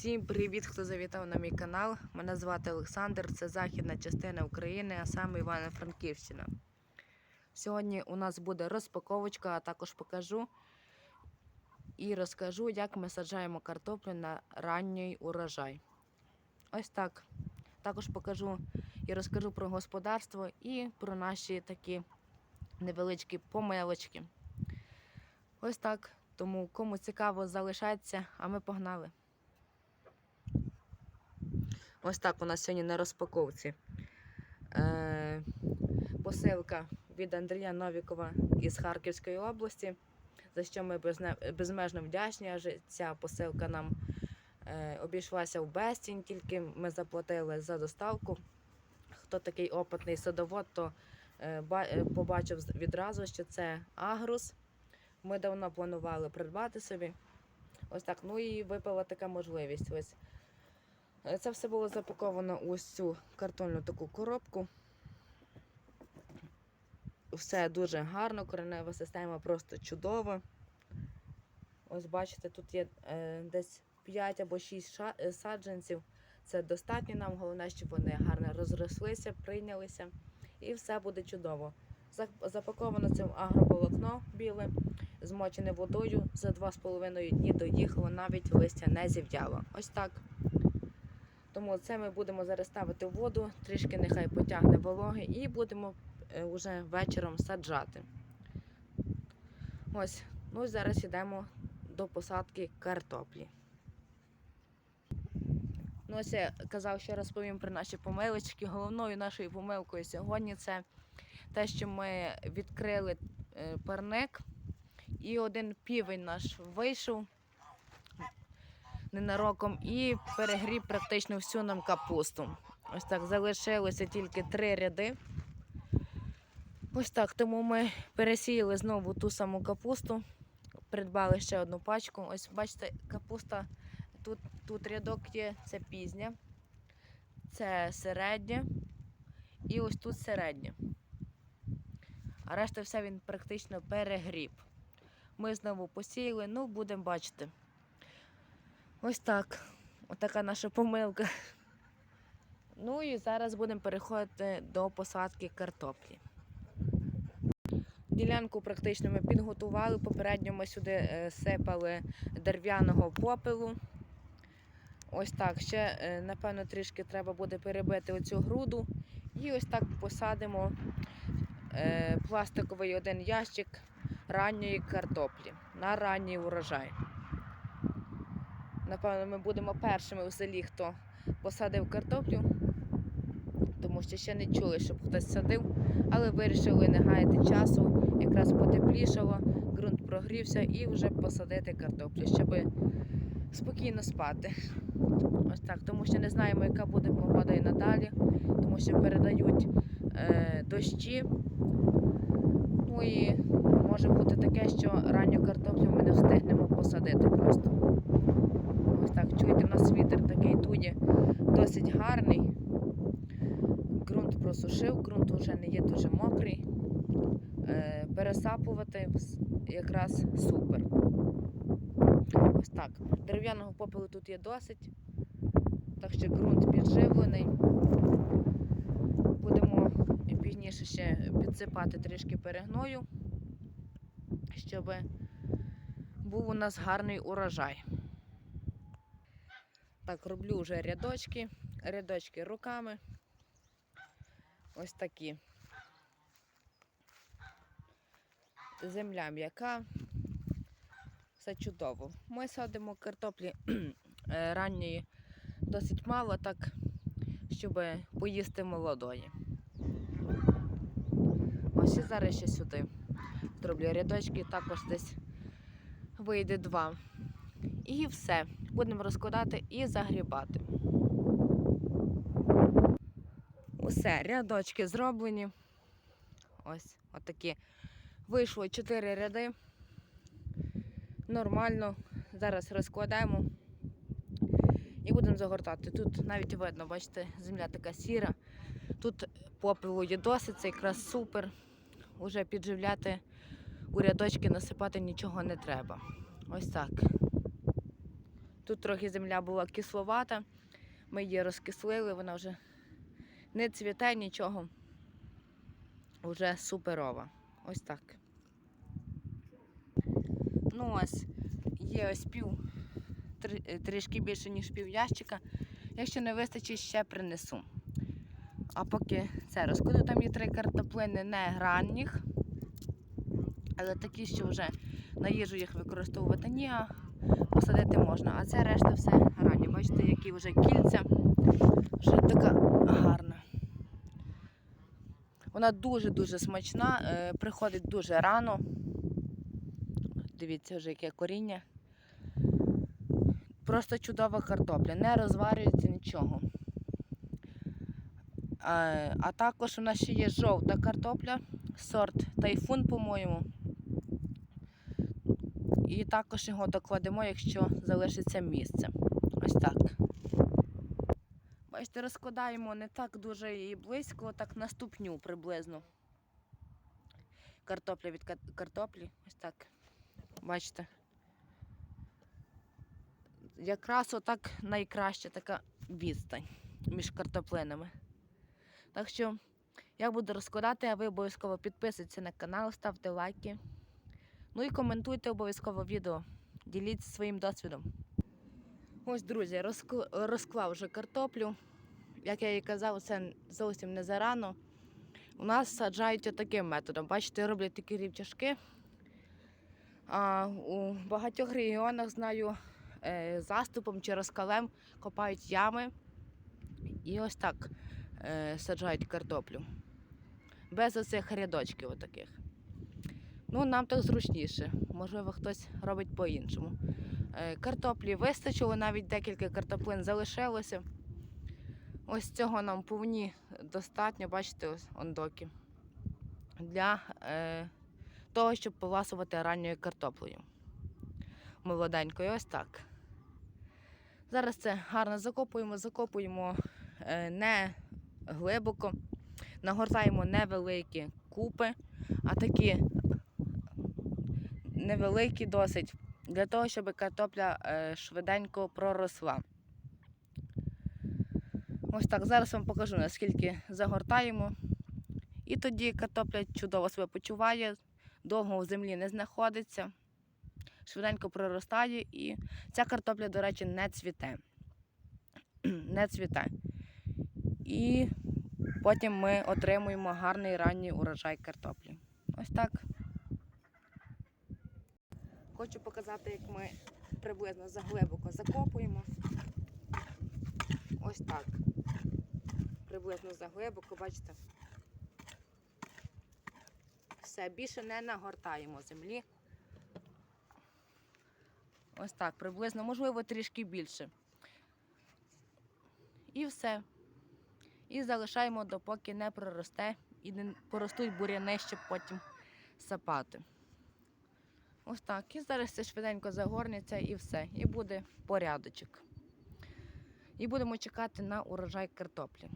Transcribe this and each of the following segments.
Всім привіт, хто завітав на мій канал. Мене звати Олександр, це західна частина України, а саме Івано-Франківщина. Сьогодні у нас буде розпаковочка, а також покажу і розкажу, як ми саджаємо картоплю на ранній урожай. Ось так. Також покажу і розкажу про господарство і про наші такі невеличкі помилочки. Ось так. Тому кому цікаво, залишайтеся, а ми погнали. Ось так у нас сьогодні на розпаковці. Е, посилка від Андрія Новікова із Харківської області, за що ми безмежно вдячні, адже ця посилка нам е, обійшлася в безцінь, тільки ми заплатили за доставку. Хто такий опитний садовод, то е, е, побачив відразу, що це агрус. Ми давно планували придбати собі. Ось так. Ну і випала така можливість. Ось. Це все було запаковано ось цю картонну таку коробку. Все дуже гарно, коренева система просто чудова. Ось бачите, тут є е, десь 5 або 6 ша- е, саджанців. Це достатньо нам, головне, щоб вони гарно розрослися, прийнялися. І все буде чудово. Запаковано цим агроволокно біле, змочене водою. За 2,5 дні доїхало, навіть листя не зів'яло. Ось так. Тому це ми будемо зараз ставити в воду, трішки нехай потягне вологи і будемо е, уже вечором саджати. Ось, ну зараз йдемо до посадки картоплі. Ну, ось я казав, що розповім про наші помилочки. Головною нашою помилкою сьогодні це те, що ми відкрили е, парник, і один півень наш вийшов ненароком і перегріб практично всю нам капусту. Ось так залишилося тільки три ряди. Ось так, тому ми пересіяли знову ту саму капусту, придбали ще одну пачку. Ось бачите, капуста тут, тут рядок є, це пізня, це середня і ось тут середня. А решта все він практично перегріб. Ми знову посіяли, ну будемо бачити. Ось так. Отака наша помилка. Ну і зараз будемо переходити до посадки картоплі. Ділянку практично ми підготували. Попередньо ми сюди е, сипали дерев'яного попелу. Ось так. Ще, е, напевно, трішки треба буде перебити оцю груду. І ось так посадимо е, пластиковий один ящик ранньої картоплі на ранній урожай. Напевно, ми будемо першими у селі, хто посадив картоплю, тому що ще не чули, щоб хтось садив, але вирішили не гаяти часу, якраз потеплішало, ґрунт прогрівся і вже посадити картоплю, щоб спокійно спати. Ось так, тому що не знаємо, яка буде погода і надалі, тому що передають е, дощі. Ну і може бути таке, що ранню картоплю ми не встигнемо посадити просто. Ось так, чуєте, у нас вітер такий дує досить гарний. Ґрунт просушив, ґрунт вже не є дуже мокрий. Е, пересапувати якраз супер. Ось так. Дерев'яного попелу тут є досить, так що ґрунт підживлений. Будемо пізніше ще підсипати трішки перегною, щоб був у нас гарний урожай. Так, роблю вже рядочки, рядочки руками. Ось такі. Земля м'яка. Все чудово. Ми садимо картоплі е, ранньої досить мало, так, щоб поїсти молодої. Ось і зараз ще сюди зроблю рядочки, також десь вийде два. І все. Будемо розкладати і загрібати. Усе, рядочки зроблені. Ось отакі. Вийшло 4 ряди. Нормально. Зараз розкладаємо і будемо загортати. Тут навіть видно, бачите, земля така сіра. Тут попелу є досить, це якраз супер. Уже підживляти у рядочки насипати нічого не треба. Ось так. Тут трохи земля була кисловата. Ми її розкислили, вона вже не цвіте нічого. Вже суперова. Ось так. Ну, ось є ось пів, е, трішки більше, ніж пів ящика. Якщо не вистачить, ще принесу. А поки це розкладу, там є три картоплини не гранніх, але такі, що вже на їжу їх використовувати ні, посадити можна. А це решта все ранні. Бачите, які вже кільця. Вже така гарна. Вона дуже-дуже смачна, е, приходить дуже рано. Дивіться, вже яке коріння. Просто чудова картопля, не розварюється нічого. А, а також у нас ще є жовта картопля, сорт тайфун, по-моєму. І також його докладемо, якщо залишиться місце. Ось так. Бачите, розкладаємо не так дуже і близько, так на ступню приблизно. Картопля від картоплі. Ось так. Бачите. Якраз отак найкраща така відстань між картоплинами. Так що я буду розкладати, а ви обов'язково підписуйтесь на канал, ставте лайки. Ну і коментуйте обов'язково відео. Діліться своїм досвідом. Ось, друзі, розклав вже картоплю. Як я і казав, це зовсім не зарано. У нас саджають таким методом. Бачите, роблять такі рівчашки. А у багатьох регіонах знаю е, заступом чи розкалем копають ями і ось так е, саджають картоплю. Без оцих рядочків отаких. Ну, нам так зручніше. Можливо, хтось робить по-іншому. Е, картоплі вистачило, навіть декілька картоплин залишилося. Ось цього нам повні достатньо, бачите, ось ондоки. Для е, того, щоб поласувати ранньою картоплею. Молоденькою, ось так. Зараз це гарно закопуємо, закопуємо е, не глибоко, нагортаємо невеликі купи, а такі невеликі досить, для того, щоб картопля е, швиденько проросла. Ось так, зараз вам покажу, наскільки загортаємо. І тоді картопля чудово себе почуває, довго в землі не знаходиться, швиденько проростає і ця картопля, до речі, не цвіте. Не цвіте. І потім ми отримуємо гарний ранній урожай картоплі. Ось так. Хочу показати, як ми приблизно заглибоко закопуємо. Ось так. Приблизно заглибоко, бачите. Все, більше не нагортаємо землі. Ось так, приблизно, можливо, трішки більше. І все. І залишаємо, допоки не проросте і не поростуть буряни, щоб потім сапати. Ось так. І зараз це швиденько загорнеться і все. І буде порядочок. І будемо чекати на урожай картоплі.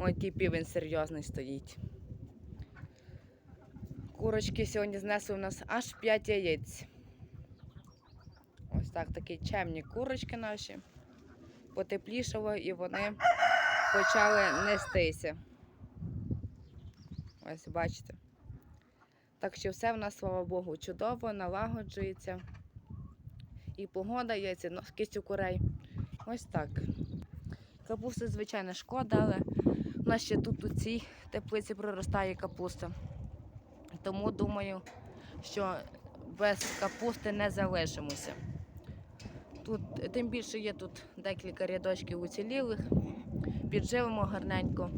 Ой, який півень серйозний стоїть. Курочки сьогодні знесли у нас аж 5 яєць. Ось так такі чемні курочки наші. Потеплішало і вони почали нестися. Ось бачите. Так що все в нас, слава Богу, чудово, налагоджується. І погода є, ці кістю курей. Ось так. Капусти, звичайно, шкода, але у нас ще тут у цій теплиці проростає капуста. Тому думаю, що без капусти не залишимося. Тут, тим більше є тут декілька рядочків уцілілих, підживимо гарненько.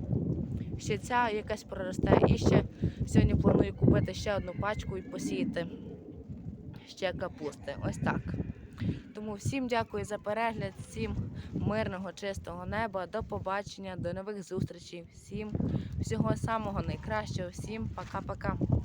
Ще ця якась проросте. І ще сьогодні планую купити ще одну пачку і посіяти ще капусти. Ось так. Тому всім дякую за перегляд, всім мирного, чистого неба. До побачення, до нових зустрічей. Всім всього самого найкращого. Всім пока-пока.